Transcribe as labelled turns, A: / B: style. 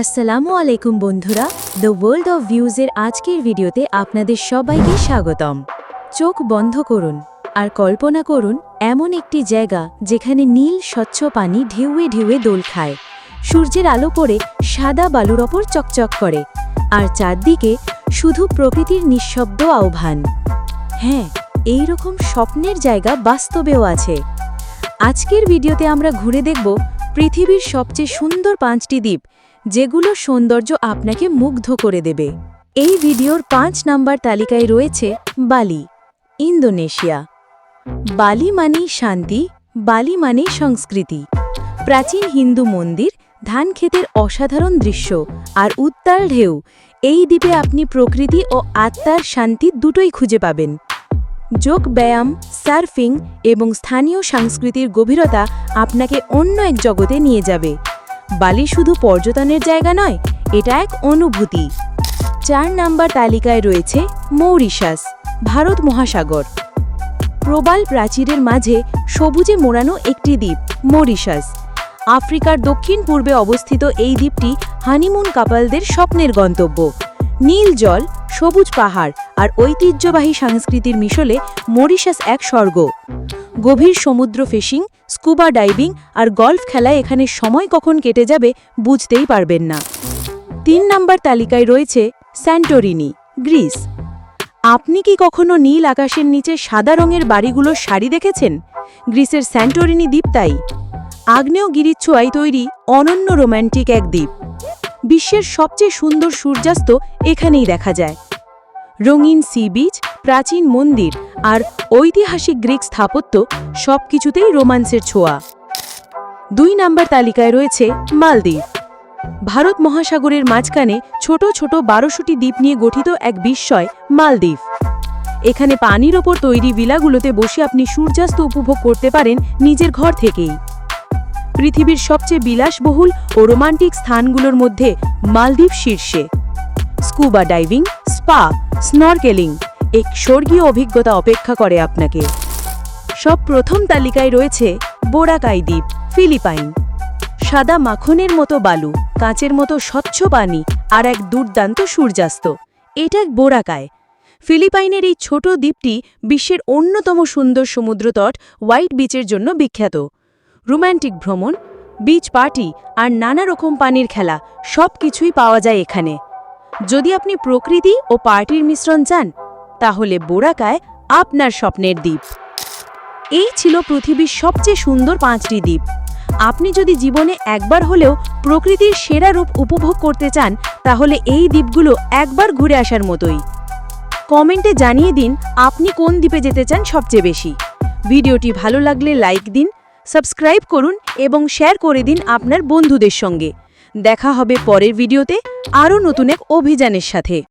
A: আসসালামু আলাইকুম বন্ধুরা দ্য ওয়ার্ল্ড অফ ভিউজের আজকের ভিডিওতে আপনাদের সবাইকে স্বাগতম। চোখ বন্ধ করুন আর কল্পনা করুন, এমন একটি জায়গা যেখানে নীল, স্বচ্ছ পানি ঢেউয়ে ঢেউয়ে দোল খায়। সূর্যের আলো পড়ে, সাদা বালুর ওপর চকচক করে। আর চারদিকে শুধু প্রকৃতির নিঃশব্দ আহ্বান। হ্যাঁ এই রকম স্বপ্নের জায়গা বাস্তবেও আছে। আজকের ভিডিওতে আমরা ঘুরে দেখব পৃথিবীর সবচেয়ে সুন্দর পাঁচটি দ্বীপ যেগুলো সৌন্দর্য আপনাকে মুগ্ধ করে দেবে। এই ভিডিওর পাঁচ নাম্বার তালিকায় রয়েছে বালি, ইন্দোনেশিয়া। বালি মানেই শান্তি, বালি মানেই সংস্কৃতি। প্রাচীন হিন্দু মন্দির ধান ক্ষেতের অসাধারণ দৃশ্য আর উত্তাল ঢেউ। এই দ্বীপে আপনি প্রকৃতি ও আত্মার শান্তি দুটোই খুঁজে পাবেন। যোগ ব্যায়াম, সার্ফিং এবং স্থানীয় সংস্কৃতির গভীরতা আপনাকে অন্য এক জগতে নিয়ে যাবে। বালি শুধু পর্যটনের জায়গা নয়, এটা এক অনুভূতি। চার নাম্বার তালিকায় রয়েছে মৌরিশাস, ভারত মহাসাগর। প্রবাল প্রাচীরের মাঝে সবুজে মোড়ানো একটি দ্বীপ, মরিশাস। আফ্রিকার দক্ষিণ পূর্বে অবস্থিত এই দ্বীপটি হানিমুন কাপালদের স্বপ্নের গন্তব্য। নীল জল, সবুজ পাহাড় আর ঐতিহ্যবাহী সংস্কৃতির মিশলে মরিশাস এক স্বর্গ। গভীর সমুদ্র ফিশিং, স্কুবা ডাইভিং আর গল্ফ খেলায় এখানে সময় কখন কেটে যাবে বুঝতেই পারবেন না। তিন নাম্বার তালিকায় রয়েছে স্যান্টোরিনি, গ্রিস। আপনি কি কখনো নীল আকাশের নিচে সাদা রঙের বাড়িগুলোর শাড়ি দেখেছেন? গ্রিসের স্যান্টোরিনি দ্বীপ তাই। আগ্নেয়গিরির ছোঁয়ায় তৈরি অনন্য রোম্যান্টিক এক দ্বীপ। বিশ্বের সবচেয়ে সুন্দর সূর্যাস্ত এখানেই দেখা যায়। রঙিন সি বিচ, প্রাচীন মন্দির আর ঐতিহাসিক গ্রিক স্থাপত্য সবকিছুতেই রোমান্সের ছোঁয়া। দুই নাম্বার তালিকায় রয়েছে মালদ্বীপ। ভারত মহাসাগরের মাঝখানে ছোট ছোট বারোশোটি দ্বীপ নিয়ে গঠিত এক বিস্ময়, মালদ্বীপ। এখানে পানির ওপর তৈরি ভিলাগুলোতে বসে আপনি সূর্যাস্ত উপভোগ করতে পারেন নিজের ঘর থেকেই। পৃথিবীর সবচেয়ে বিলাসবহুল ও রোমান্টিক স্থানগুলোর মধ্যে মালদ্বীপ শীর্ষে। Scuba diving, spa, snorkelling. এক স্বর্গীয় অভিজ্ঞতা অপেক্ষা করে আপনাকে। সব প্রথম তালিকায় রয়েছে বোরাকাই দ্বীপ, ফিলিপাইন। সাদা মাখনের মতো বালু, কাঁচের মতো স্বচ্ছ পানি আর এক দুর্দান্ত সূর্যাস্ত। এটা এক বোরাকায়। ফিলিপাইনের এই ছোট দ্বীপটি বিশ্বের অন্যতম সুন্দর সমুদ্রতট হোয়াইট বিচের জন্য বিখ্যাত। রোম্যান্টিক ভ্রমণ, বিচ পার্টি আর নানা রকম পানির খেলা সব কিছুই পাওয়া যায় এখানে। যদি আপনি প্রকৃতি ও পার্টির মিশ্রণ চান তাহলে বোরাকায় আপনার স্বপ্নের দ্বীপ। এই ছিল পৃথিবীর সবচেয়ে সুন্দর পাঁচটি দ্বীপ। আপনি যদি জীবনে একবার হলেও প্রকৃতির সেরা রূপ উপভোগ করতে চান, তাহলে এই দ্বীপগুলো একবার ঘুরে আসার মতোই। কমেন্টে জানিয়ে দিন আপনি কোন দ্বীপে যেতে চান সবচেয়ে বেশি। ভিডিওটি ভালো লাগলে লাইক দিন, সাবস্ক্রাইব করুন এবং শেয়ার করে দিন আপনার বন্ধুদের সঙ্গে। দেখা হবে পরের ভিডিওতে আরও নতুন এক অভিযানের সাথে।